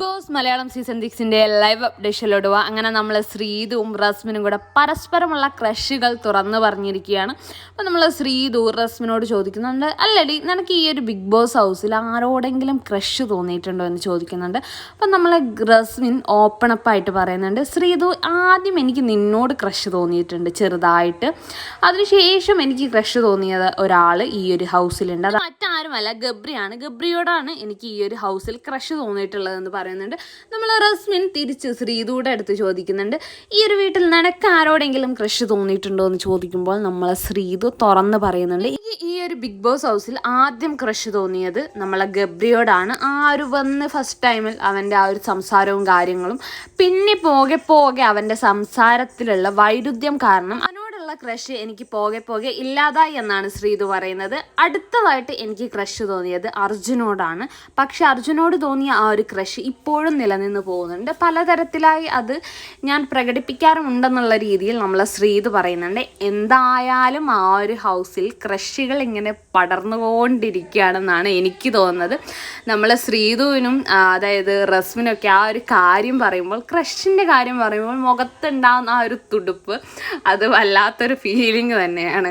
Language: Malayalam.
ബോസ് മലയാളം സീസൺ സിക്സിന്റെ ലൈവ് അപ്ഡേഷനിലോടുക അങ്ങനെ നമ്മൾ ശ്രീതുവും റസ്മിനും കൂടെ പരസ്പരമുള്ള ക്രഷുകൾ തുറന്നു പറഞ്ഞിരിക്കുകയാണ്. അപ്പം നമ്മൾ ശ്രീതു റസ്മിനോട് ചോദിക്കുന്നുണ്ട് അല്ലടി നിനക്ക് ഈ ഒരു ബിഗ് ബോസ് ഹൗസിൽ ആരോടെങ്കിലും ക്രഷ് തോന്നിയിട്ടുണ്ടോ? എന്ന് ചോദിക്കുന്നുണ്ട്. അപ്പം നമ്മൾ റസ്മിൻ ഓപ്പൺ അപ്പ് ആയിട്ട് പറയുന്നുണ്ട് ശ്രീതു ആദ്യം എനിക്ക് നിന്നോട് ക്രഷ് തോന്നിയിട്ടുണ്ട് ചെറുതായിട്ട്. അതിനുശേഷം എനിക്ക് ക്രഷ് തോന്നിയത് ഒരാൾ ഈ ഒരു ഹൗസിലുണ്ട്. അത് മറ്റാരുമല്ല ഗബ്രിയാണ്. ഗബ്രിയോടാണ് എനിക്ക് ഈ ഒരു ഹൗസിൽ ക്രഷ് തോന്നിയിട്ടുള്ളതെന്ന് പറയുന്നുണ്ട്. നമ്മൾ റസ്മിൻ തിരിച്ച് ശ്രീതൂടെ അടുത്ത് ചോദിക്കുന്നുണ്ട്. ഈ ഒരു വീട്ടിൽ നിനക്ക് ആരോടെങ്കിലും ക്രഷ് തോന്നിയിട്ടുണ്ടോ എന്ന് ചോദിക്കുമ്പോൾ നമ്മൾ ശ്രീതു തുറന്ന് പറയുന്നുണ്ട്. ഈ ഈ ഒരു ബിഗ് ബോസ് ഹൗസിൽ ആദ്യം ക്രഷ് തോന്നിയത് നമ്മളെ ഗബ്രിയോടാണ്. ആ ഒരു വന്ന് ഫസ്റ്റ് ടൈമിൽ അവന്റെ ആ ഒരു സംസാരവും കാര്യങ്ങളും. പിന്നെ പോകെ പോകെ അവന്റെ സംസാരത്തിലുള്ള വൈരുദ്ധ്യം കാരണം അവനോടുള്ള ക്രഷ് എനിക്ക് പോകെ പോകെ ഇല്ലാതായി എന്നാണ് ശ്രീതു പറയുന്നത്. അടുത്തതായിട്ട് എനിക്ക് ക്രഷ് തോന്നിയത് അർജുനോടാണ്. പക്ഷെ അർജുനോട് തോന്നിയ ആ ഒരു ക്രഷ് ഇപ്പോഴും നിലനിന്ന് പോകുന്നുണ്ട്. പലതരത്തിലായി അത് ഞാൻ പ്രകടിപ്പിക്കാറുമുണ്ടെന്നുള്ള രീതിയിൽ നമ്മൾ ശ്രീതു പറയുന്നുണ്ട്. എന്തായാലും ആ ഒരു ഹൗസിൽ ക്രഷുകൾ ഇങ്ങനെ പടർന്നുകൊണ്ടിരിക്കുകയാണെന്നാണ് എനിക്ക് തോന്നുന്നത്. നമ്മൾ ശ്രീതുവിനും അതായത് റസ്മിനൊക്കെ ആ ഒരു കാര്യം പറയുമ്പോൾ ക്രഷിന്റെ കാര്യം പറയുമ്പോൾ മുഖത്തുണ്ടാകുന്ന ആ ഒരു തുടുപ്പ് അത് വല്ലാത്തൊരു ഫീലിംഗ് തന്നെയാണ്.